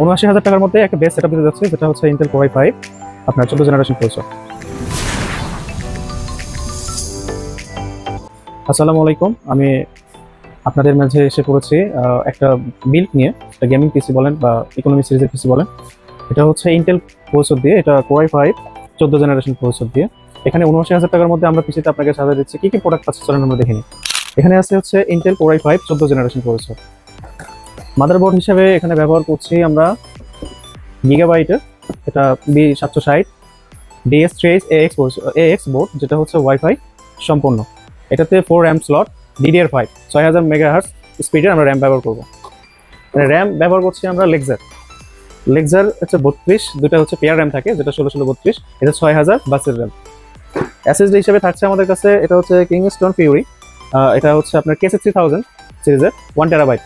উনআশি হাজার টাকার মধ্যে একটা বেস্ট সেটআপ দিতে যাচ্ছে যেটা হচ্ছে ইন্টেল কোরাই ফাইভ আপনার চোদ্দ জেনারেশন প্রসেসর আসসালামু আলাইকুম, আমি আপনাদের মাঝে এসে পড়েছি একটা বিল্ড নিয়ে, একটা গেমিং পিসি বলেন বা ইকোনমি সিরিজের পিসি বলেন। এটা হচ্ছে ইন্টেল প্রসেসর দিয়ে, এটা কোয়াই ফাইভ চোদ্দ জেনারেশন প্রসেসর দিয়ে। এখানে উনআশি হাজার টাকার মধ্যে আমরা পিসিতে আপনাকে সাজা দিচ্ছি, কি কি প্রোডাক্ট পাচ্ছে চলেন আমরা দেখিনি এখানে আছে হচ্ছে ইন্টেল কোয়াই ফাইভ চোদ্দ জেনারেশন প্রসেসর মাদারবোর্ড হিসেবে এখানে ব্যবহার করছি আমরা গিগাবাইটের এটা বি সাতশো ষাট DS H X A X board যেটা হচ্ছে ওয়াইফাই সম্পূর্ণ। এটাতে four RAM slot DDR five ছয় হাজার মেগা হার্স স্পিডে আমরা র্যাম ব্যবহার করব। র্যাম ব্যবহার করছি আমরা লেক্সার লেক্সার হচ্ছে বত্রিশ দুটা হচ্ছে পেয়ার র্যাম থাকে, যেটা ষোলো ষোলো বত্রিশ, এটা ছয় হাজার বাসের র্যাম এসএসডি হিসেবে থাকছে আমাদের কাছে, এটা হচ্ছে কিংস্টোন ফিউরি এটা হচ্ছে আপনার কেসে থ্রি থাউজেন্ড সিরিজের ওয়ান টেরাবাইট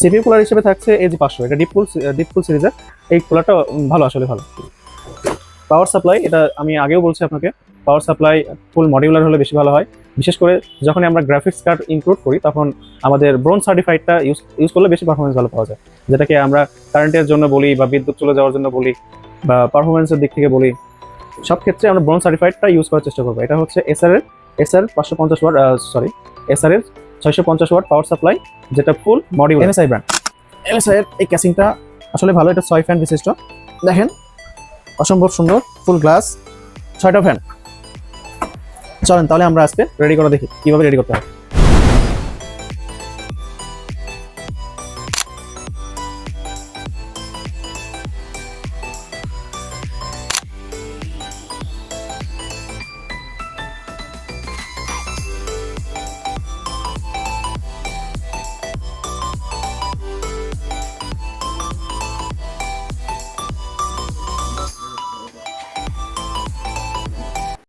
সিপিইউ কুলার হিসেবে থাকছে এই যে পাঁচশো, এটা ডিপকুল ডিপকুল সিরিজের এই কুলারটা ভালো, আসলে ভালো। পাওয়ার সাপ্লাই এটা আমি আগেও বলছি আপনাকে পাওয়ার সাপ্লাই ফুল মডিউলার হলে বেশি ভালো হয়। বিশেষ করে যখন আমরা গ্রাফিক্স কার্ড ইনক্লুড করি, তখন আমাদের ব্রোন সার্টিফাইডটা ইউজ ইউজ করলে বেশি পারফরমেন্স ভালো পাওয়া যায়। যেটাকে আমরা কারেন্টের জন্য বলি বা বিদ্যুৎ চলে যাওয়ার জন্য বলি বা পারফরমেন্সের দিক থেকে বলি, সব ক্ষেত্রে আমরা ব্রোন সার্টিফাইডটা ইউজ করার চেষ্টা করব। এটা হচ্ছে এসআর এর এসআর পাঁচশো পঞ্চাশ সরি এসআর এর ছয়শো পঞ্চাশ ওয়াট পাওয়ার সাপ্লাই যেটা full module MSI brand MSI এর এই ক্যাসিংটা আসলে ভালো এটা ছয় ফ্যান বিশিষ্ট। দেখেন অসম্ভব সুন্দর ফুল গ্লাস ছয়টা ফ্যান চলেন তাহলে আমরা আজকে রেডি করে দেখি কীভাবে রেডি করতে হয়।